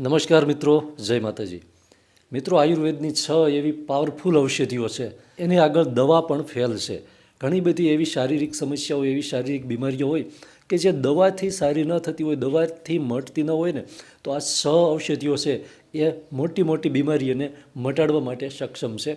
નમસ્કાર મિત્રો, જય માતાજી. મિત્રો, આયુર્વેદની છ એવી પાવરફુલ ઔષધિઓ છે. એની આગળ દવા પણ ફેલ છે. ઘણી બધી એવી શારીરિક સમસ્યાઓ, એવી શારીરિક બીમારીઓ હોય કે જે દવાથી સારી ન થતી હોય, દવાથી મટતી ન હોય ને, તો આ છ ઔષધિઓ છે એ મોટી મોટી બીમારીઓને મટાડવા માટે સક્ષમ છે.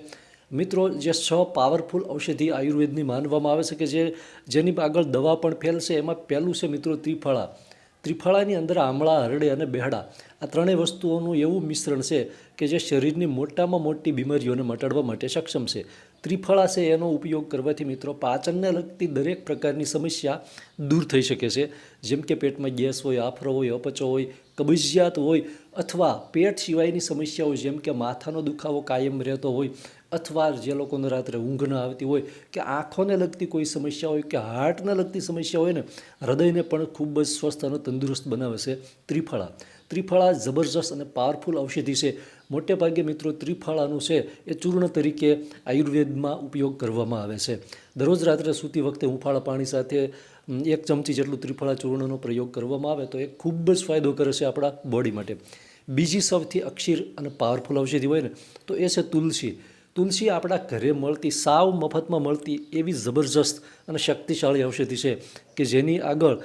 મિત્રો, જે છ પાવરફુલ ઔષધિ આયુર્વેદની માનવામાં આવે છે કે જે જેની આગળ દવા પણ ફેલ છે, એમાં પહેલું છે મિત્રો ત્રિફળા. ત્રિફળાની અંદર આમળા, હરડે અને બેહડા. આ ત્રણેય વસ્તુઓનું એવું મિશ્રણ છે કે જે શરીરની મોટામાં મોટી બીમારીઓને મટાડવા માટે સક્ષમ છે. ત્રિફળા છે એનો ઉપયોગ કરવાથી મિત્રો પાચનને લગતી દરેક પ્રકારની સમસ્યા દૂર થઈ શકે છે. જેમ કે પેટમાં ગેસ હોય, આફરો હોય, અપચો હોય, કબજિયાત હોય અથવા પેટ સિવાયની સમસ્યાઓ જેમ કે માથાનો દુખાવો કાયમ રહેતો હોય અથવા જે લોકોને રાત્રે ઊંઘ ન આવતી હોય, કે આંખોને લગતી કોઈ સમસ્યા હોય, કે હાર્ટને લગતી સમસ્યા હોય ને, હૃદયને પણ ખૂબ જ સ્વસ્થ અને તંદુરસ્ત બનાવે છે ત્રિફળા. ત્રિફળા જબરજસ્ત અને પાવરફુલ ઔષધિ છે. મોટે ભાગે મિત્રો ત્રિફળાનું છે એ ચૂર્ણ તરીકે આયુર્વેદમાં ઉપયોગ કરવામાં આવે છે. દરરોજ રાત્રે સૂતી વખતે હુંફાળા પાણી સાથે એક ચમચી જેટલું ત્રિફળા ચૂર્ણનો પ્રયોગ કરવામાં આવે તો એ ખૂબ જ ફાયદો કરે છે આપણા બોડી માટે. બીજી સૌથી અક્ષીર અને પાવરફુલ ઔષધિ હોય ને, તો એ છે તુલસી. તુલસી આપણા ઘરે મળતી, સાવ મફતમાં મળતી એવી જબરજસ્ત અને શક્તિશાળી ઔષધિ છે કે જેની આગળ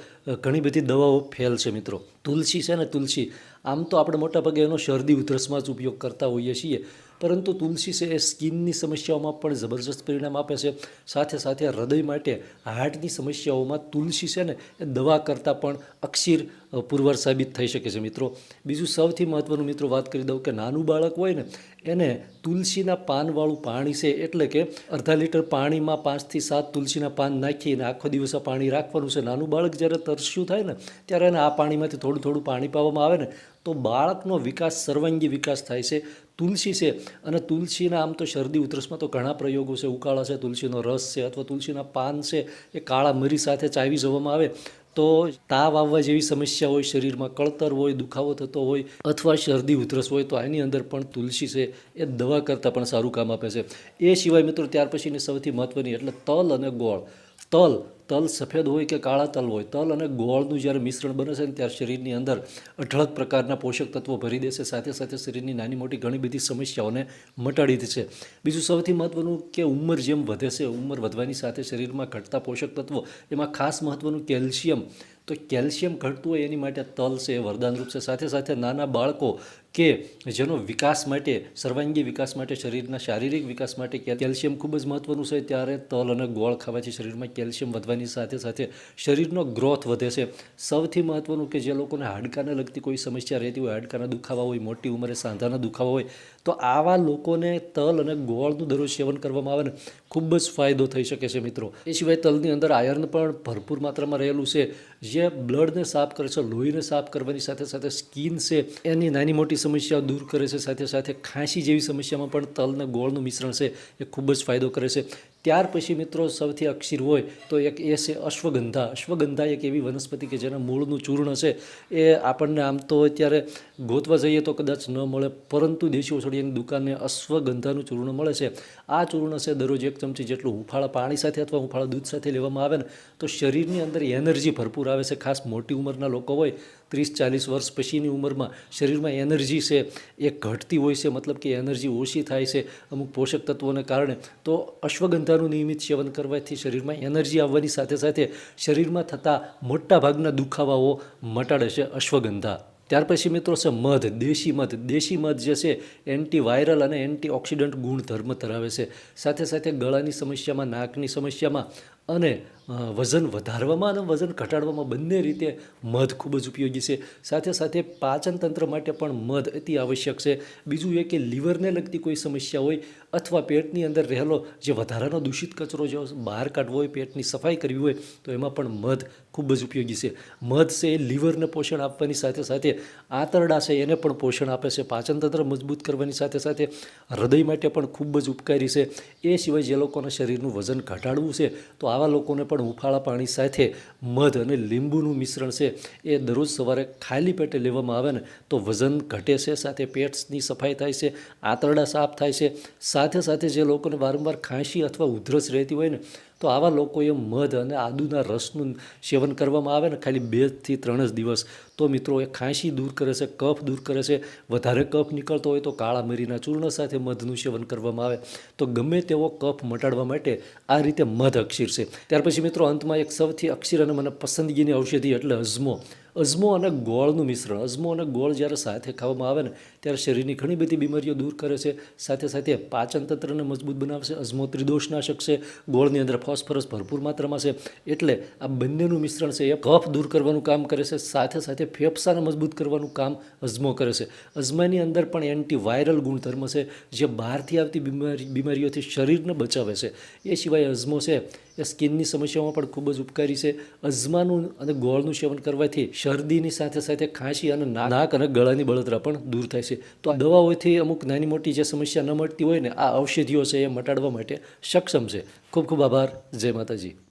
ઘણી બધી દવાઓ ફેલ છે મિત્રો. તુલસી છે ને તુલસી, આમ તો આપણે મોટાભાગે એનો શરદી ઉધરસમાં જ ઉપયોગ કરતા હોઈએ છીએ. પરંતુ તુલસી છે એ સ્કિનની સમસ્યાઓમાં પણ જબરજસ્ત પરિણામ આપે છે. સાથે સાથે હૃદય માટે હાર્ટની સમસ્યાઓમાં તુલસી છે ને એ દવા કરતાં પણ અક્ષીર પુરવાર સાબિત થઈ શકે છે મિત્રો. બીજું સૌથી મહત્ત્વનું મિત્રો વાત કરી દઉં કે નાનું બાળક હોય ને, એને તુલસીના પાનવાળું પાણી છે એટલે કે અડધા લીટર પાણીમાં પાંચથી સાત તુલસીના પાન નાખીને આખો દિવસ પાણી રાખવાનું છે. નાનું બાળક જ્યારે તરસ્યું થાય ને, ત્યારે એને આ પાણીમાંથી થોડું થોડું પાણી પાવામાં આવે ને તો બાળકનો વિકાસ, સર્વાંગી વિકાસ થાય છે, તુલસી છે. અને તુલસીના આમ તો શરદી ઉધરસમાં તો ઘણા પ્રયોગો છે. ઉકાળા છે, તુલસીનો રસ છે અથવા તુલસીના પાન છે, એ કાળા મરી સાથે ચાવી જવામાં આવે. તો તાવ આવવા જેવી સમસ્યા હોય, શરીરમાં કળતર હોય, દુખાવો થતો હોય અથવા શરદી ઉધરસ હોય, તો આની અંદર પણ તુલસી છે, એ દવા કરતાં પણ સારું કામ આપે છે. એ સિવાય મિત્રો, ત્યાર પછીની સૌથી મહત્ત્વની એટલે તલ અને ગોળ. તલ તલ સફેદ હોય કે કાળા તલ હોય, તલ અને ગોળનું જ્યારે મિશ્રણ બને છે ને ત્યારે શરીરની અંદર અઢળક પ્રકારના પોષક તત્વો ભરી દેશે સાથે સાથે શરીરની નાની મોટી ઘણી બધી સમસ્યાઓને મટાડી દે છે. બીજું સૌથી મહત્ત્વનું કે ઉંમર જેમ વધે છે. ઉંમર વધવાની સાથે શરીરમાં ઘટતા પોષક તત્વો, એમાં ખાસ મહત્ત્વનું કેલ્શિયમ તો કેલ્શિયમ ઘટતું હોય એની માટે તલ છે, એ વરદાનરૂપ છે. સાથે સાથે નાના બાળકો કે જેનો વિકાસ માટે, સર્વાંગી વિકાસ માટે, શરીરના શારીરિક વિકાસ માટે કેલ્શિયમ ખૂબ જ મહત્ત્વનું છે, ત્યારે તલ અને ગોળ ખાવાથી શરીરમાં કેલ્શિયમ વધવાની સાથે સાથે શરીરનો ગ્રોથ વધે છે. સૌથી મહત્ત્વનું કે જે લોકોને હાડકાને લગતી કોઈ સમસ્યા રહેતી હોય, હાડકાના દુખાવા હોય, મોટી ઉંમરે સાંધાના દુખાવા હોય, તો આવા લોકોને તલ અને ગોળનું દરરોજ સેવન કરવામાં આવે ને, ખૂબ જ ફાયદો થઈ શકે છે મિત્રો. એ સિવાય તલની અંદર આયર્ન પણ ભરપૂર માત્રામાં રહેલું છે. જે બ્લડને સાફ કરે છે, લોહીને સાફ કરવાની સાથે સાથે સ્કિન છે, એની નાની મોટી સમસ્યાઓ દૂર કરે છે, સાથે સાથે ખાંસી જેવી સમસ્યામાં પણ તલ ગોળનું મિશ્રણ છે, એ ખૂબ જ ફાયદો કરે છે. ત્યાર પછી મિત્રો સૌથી અક્ષીર હોય તો એક એ છે અશ્વગંધા. અશ્વગંધા એક એવી વનસ્પતિ કે જેના મૂળનું ચૂર્ણ છે. એ આપણને આમ તો અત્યારે ગોતવા જઈએ તો કદાચ ન મળે, પરંતુ દેશી ઓછળીની દુકાને અશ્વગંધાનું ચૂર્ણ મળે છે. આ ચૂર્ણ છે દરરોજ એક ચમચી જેટલું હુંફાળા પાણી સાથે અથવા હુંફાળા દૂધ સાથે લેવામાં આવે ને, તો શરીરની અંદર એનર્જી ભરપૂર આવે છે. ખાસ મોટી ઉંમરના લોકો હોય ત્રીસ ચાલીસ વર્ષ પછીની ઉંમરમાં શરીરમાં એનર્જી છે, એ ઘટતી હોય છે, મતલબ કે એનર્જી ઓછી થાય છે અમુક પોષક તત્વોને કારણે, તો અશ્વગંધાનું નિયમિત સેવન કરવાથી શરીરમાં એનર્જી આવવાની સાથે સાથે શરીરમાં થતા મોટા ભાગના દુખાવાઓ મટાડે છે અશ્વગંધા. ત્યાર પછી મિત્રો છે મધ, દેશી મધ. દેશી મધ જે છે એન્ટીવાયરલ અને એન્ટીઓક્સિડન્ટ ગુણધર્મ ધરાવે છે. સાથે સાથે ગળાની સમસ્યામાં, નાકની સમસ્યામાં અને વજન વધારવામાં અને વજન ઘટાડવામાં બંને રીતે મધ ખૂબ જ ઉપયોગી છે. સાથે સાથે પાચનતંત્ર માટે પણ મધ અતિ આવશ્યક છે. બીજું એ કે લીવરને લગતી કોઈ સમસ્યા હોય અથવા પેટની અંદર રહેલો જે વધારાનો દૂષિત કચરો જો બહાર કાઢવો હોય, પેટની સફાઈ કરવી હોય, તો એમાં પણ મધ ખૂબ જ ઉપયોગી છે. મધ છે એ લીવરને પોષણ આપવાની સાથે સાથે આંતરડા છે એને પણ પોષણ આપે છે. પાચનતંત્ર મજબૂત કરવાની સાથે સાથે હૃદય માટે પણ ખૂબ જ ઉપકારી છે. એ સિવાય જે લોકોના શરીરનું વજન ઘટાડવું છે, તો આવા લોકોને પણ હુંફાળા પાણી સાથે મધ અને લીંબુનું મિશ્રણ છે એ દરરોજ સવારે ખાલી પેટે લેવામાં આવે ને તો વજન ઘટે છે, સાથે પેટની સફાઈ થાય છે, આંતરડા સાફ થાય છે. સાથે સાથે જે લોકોને વારંવાર ખાંસી અથવા ઉધરસ રહેતી હોય ને તો આવા લોકોએ મધ અને આદુના રસનું સેવન કરવામાં આવે ને ખાલી બેથી ત્રણ જ દિવસ. તો મિત્રો એ ખાંસી દૂર કરે છે, કફ દૂર કરે છે, વધારે કફ નીકળતો હોય તો કાળા મરીના ચૂર્ણ સાથે મધનું સેવન કરવામાં આવે. તો ગમે તેવો કફ મટાડવા માટે આ રીતે મધ અક્ષીર છે. ત્યાર પછી મિત્રો અંતમાં એક સૌથી અક્ષીર અને મને પસંદગીની ઔષધિ એટલે અજમો અજમો અને ગોળનું મિશ્રણ. અજમો અને ગોળ જ્યારે સાથે ખાવામાં આવે ને, ત્યારે શરીરની ઘણી બધી બીમારીઓ દૂર કરે છે. સાથે સાથે પાચન તંત્રને મજબૂત બનાવશે. અજમો ત્રિદોષનાશક છે. ગોળની અંદર ફોસ્ફરસ ભરપૂર માત્રામાં છે. એટલે આ બંનેનું મિશ્રણ છે એ કફ દૂર કરવાનું કામ કરે છે. સાથે સાથે ફેફસાને મજબૂત કરવાનું કામ અજમો કરે છે. અજમાની અંદર પણ એન્ટીવાયરલ ગુણધર્મ છે, જે બહારથી આવતી બીમારી, બીમારીઓથી શરીરને બચાવે છે. એ સિવાય અજમો છે એ સ્કિનની સમસ્યાઓમાં પણ ખૂબ જ ઉપકારી છે. અજમાનું અને ગોળનું સેવન કરવાથી શરદીની સાથે સાથે ખાંસી અને નાક અને ગળાની બળતરા પણ દૂર થાય છે. તો આ દવાઓથી અમુક નાની મોટી જે સમસ્યા ન મળતી હોય ને, આ ઔષધિઓ છે એ મટાડવા માટે સક્ષમ છે. ખૂબ ખૂબ આભાર. જય માતાજી.